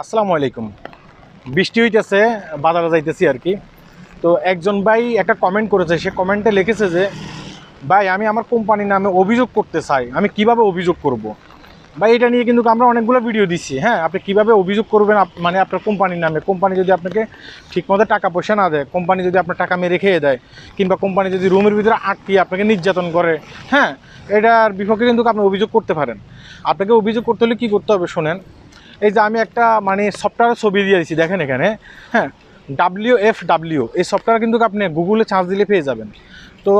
আসসালামু আলাইকুম। বৃষ্টি হইতেছে, বাজারে যাইতেছি আর কি। তো একজন ভাই একটা কমেন্ট করেছে, সে কমেন্টে লিখেছে যে, ভাই, আমি আমার কোম্পানির নামে অভিযোগ করতে চাই, আমি কীভাবে অভিযোগ করব। ভাই, এটা নিয়ে কিন্তু আমরা অনেকগুলো ভিডিও দিচ্ছি হ্যাঁ? আপনি কীভাবে অভিযোগ করবেন মানে আপনার কোম্পানির নামে? কোম্পানি যদি আপনাকে ঠিকমতো টাকা পয়সা না দেয় কোম্পানি যদি আপনার টাকা মেরে খেয়ে দেয়, কিংবা কোম্পানি যদি রুমের ভিতরে আটকিয়ে আপনাকে নির্যাতন করে হ্যাঁ? এটার বিপক্ষে কিন্তু আপনি অভিযোগ করতে পারেন। আপনাকে অভিযোগ করতে হলে কী করতে হবে, শোনেন এই যে আমি একটা মানে সফটওয়্যার ছবি দিয়ে দিচ্ছি দেখেন এখানে। হ্যাঁ ডাব্লিউ এফ ডাব্লিউ এই সফটওয়্যার কিন্তু আপনি গুগলে চার্জ দিলে পেয়ে যাবেন। তো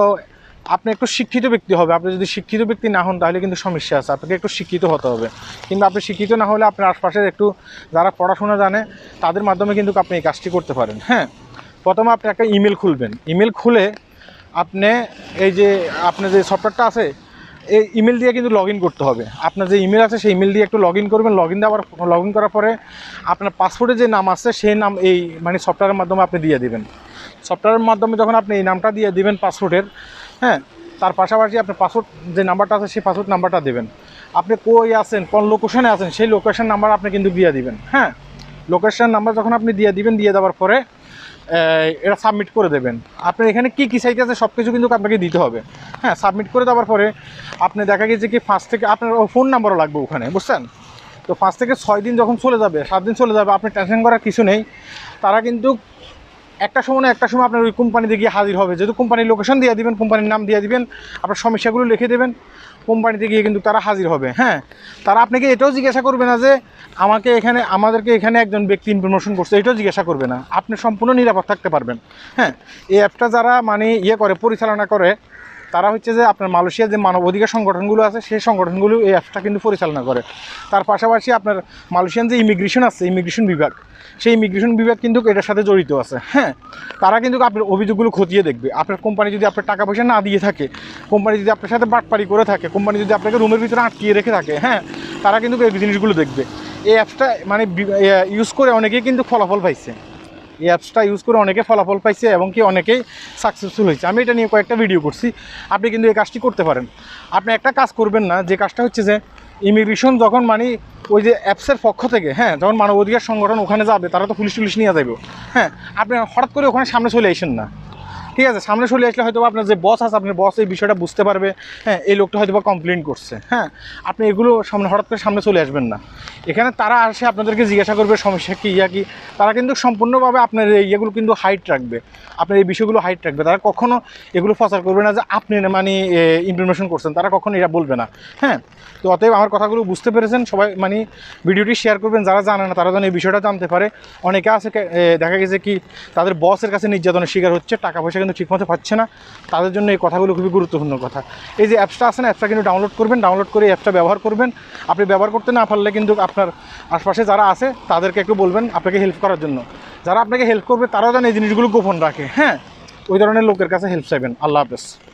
আপনি একটু শিক্ষিত ব্যক্তি হবে, আপনি যদি শিক্ষিত ব্যক্তি না হন, তাহলে কিন্তু সমস্যা আছে, আপনাকে একটু শিক্ষিত হতে হবে। কিন্তু আপনি শিক্ষিত না হলে আপনার আশপাশের একটু যারা পড়াশোনা জানে, তাদের মাধ্যমে কিন্তু আপনি এই কাজটি করতে পারেন। হ্যাঁ প্রথমে আপনি একটা ইমেল খুলবেন। ইমেল খুলে আপনি এই যে, আপনার যে সফটওয়্যারটা আছে এই ইমেল দিয়ে কিন্তু লগ করতে হবে। আপনার যে ইমেল আছে সেই ইমেল দিয়ে একটু লগ করবেন। লগ ইন দেওয়ার লগ ইন করার পরে আপনার পাসপোর্টে যে নাম আছে সেই নাম এই মানে সফটওয়্যারের মাধ্যমে আপনি দিয়ে দিবেন। সফটওয়্যারের মাধ্যমে যখন আপনি এই নামটা দিয়ে দিবেন পাসপোর্টের হ্যাঁ তার পাশাপাশি আপনার পাসপোর্ট যে নাম্বারটা আছে সেই পাসপোর্ট নাম্বারটা দেবেন। আপনি কই আছেন, কোন লোকেশনে আছেন সেই লোকেশন নাম্বার আপনি কিন্তু দিয়ে দিবেন। হ্যাঁ লোকেশন নাম্বার যখন আপনি দিয়ে দিবেন, দিয়ে দেওয়ার পরে এটা সাবমিট করে দেবেন। আপনার এখানে কি কী সাইজ আছে সব কিছু কিন্তু আপনাকে দিতে হবে। হ্যাঁ সাবমিট করে দেওয়ার পরে আপনি দেখা গেছে কি ফার্স্ট থেকে আপনার ফোন নাম্বারও লাগবে ওখানে, বুঝছেন? তো পাঁচ থেকে ছয় দিন যখন চলে যাবে, সাত দিন চলে যাবে, আপনি টেনশন করার কিছু নেই। তারা কিন্তু একটা সময় একটা সময় আপনার ওই কোম্পানিতে গিয়ে হাজির হবে। যেহেতু কোম্পানির লোকেশন দিয়ে দিবেন, কোম্পানির নাম দিয়ে দিবেন, আপনার সমস্যাগুলো লিখে দেবেন, কোম্পানিতে গিয়ে কিন্তু তারা হাজির হবে হ্যাঁ? তারা আপনাকে এটাও জিজ্ঞাসা করবে না যে আমাকে এখানে, আমাদেরকে এখানে একজন ব্যক্তি ইনফরমেশন করছে, এটাও জিজ্ঞাসা করবে না। আপনি সম্পূর্ণ নিরাপদ থাকতে পারবেন হ্যাঁ? এই অ্যাপটা যারা মানে ইয়ে করে, পরিচালনা করে তারা হচ্ছে যে আপনার মালয়েশিয়ার যে মানব অধিকার সংগঠনগুলো আছে, সেই সংগঠনগুলো এই অ্যাপসটা কিন্তু পরিচালনা করে। তার পাশাপাশি আপনার মালয়েশিয়ান যে ইমিগ্রেশন আছে, ইমিগ্রেশন বিভাগ, সেই ইমিগ্রেশন বিভাগ কিন্তু এটার সাথে জড়িত আছে হ্যাঁ? তারা কিন্তু আপনার অভিযোগগুলো খতিয়ে দেখবে। আপনার কোম্পানি যদি আপনার টাকা পয়সা না দিয়ে থাকে, কোম্পানি যদি আপনার সাথে বাটপারি করে থাকে, কোম্পানি যদি আপনাকে রুমের ভিতরে আটকিয়ে রেখে থাকে হ্যাঁ? তারা কিন্তু এই জিনিসগুলো দেখবে। এই অ্যাপসটা মানে ইউজ করে অনেকেই কিন্তু ফলাফল পাইছে। এই অ্যাপসটা ইউজ করে অনেকে ফলাফল পাইছে এবং কি অনেকেই সাকসেসফুল হয়েছে। আমি এটা নিয়ে কয়েকটা ভিডিও করছি। আপনি কিন্তু এই কাজটি করতে পারেন। আপনি একটা কাজ করবেন না, যে কাজটা হচ্ছে যে ইমিগ্রেশন যখন মানে ওই যে অ্যাপসের পক্ষ থেকে হ্যাঁ যখন মানবাধিকার সংগঠন ওখানে যাবে, তারা তো পুলিশ টুলিশ নিয়ে যাবে হ্যাঁ আপনি হঠাৎ করে ওখানে সামনে চলে আসেন না। ঠিক আছে, সামনে চলে আসলে হয়তো আপনার যে বস আছে, আপনার বস এই বিষয়টা বুঝতে পারবে। হ্যাঁ এই লোকটা হয়তো বা কমপ্লেন করছে। হ্যাঁ আপনি এগুলো সামনে, হঠাৎ করে সামনে চলে আসবেন না। এখানে তারা আসে, আপনাদেরকে জিজ্ঞাসা করবে, সমস্যা কী, ইয়া কি? তারা কিন্তু সম্পূর্ণভাবে আপনার এই ইয়েগুলো কিন্তু হাইট রাখবে। আপনার এই বিষয়গুলো হাইট রাখবে। তারা কখনও এগুলো প্রচার করবে না যে আপনি মানে ইনফরমেশন করছেন। তারা কখনো এটা বলবে না। হ্যাঁ তো অতএব আমার কথাগুলো বুঝতে পেরেছেন। সবাই মানে ভিডিওটি শেয়ার করবেন। যারা জানে না, তারা যেন এই বিষয়টা জানতে পারে। অনেকে আছে দেখা গেছে কি, তাদের বসের কাছে নির্যাতনের শিকার হচ্ছে, টাকা পয়সা কিন্তু ঠিকমতো পাচ্ছে না। তাদের জন্য এই কথাগুলো খুবই গুরুত্বপূর্ণ কথা। এই যে অ্যাপসটা আছে না, অ্যাপসটা কিন্তু ডাউনলোড করবেন ডাউনলোড করে এই অ্যাপসটা ব্যবহার করবেন। আপনি ব্যবহার করতে না পারলে কিন্তু আপনার আশপাশে যারা আছে, তাদেরকে একটু বলবেন আপনাকে হেল্প করার জন্য। যারা আপনাকে হেল্প করবে, তারাও যেন এই জিনিসগুলো গোপন রাখে হ্যাঁ? ওই ধরনের লোকের কাছে হেল্প চাইবেন। আল্লাহ হাফেজ।